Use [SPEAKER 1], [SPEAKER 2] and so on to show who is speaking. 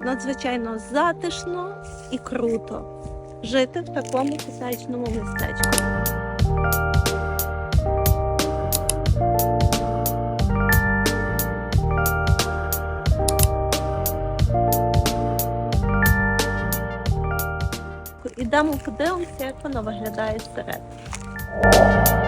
[SPEAKER 1] надзвичайно затишно і круто жити в такому косячному містечку. Ідемо подивимося, як воно виглядає зсередини.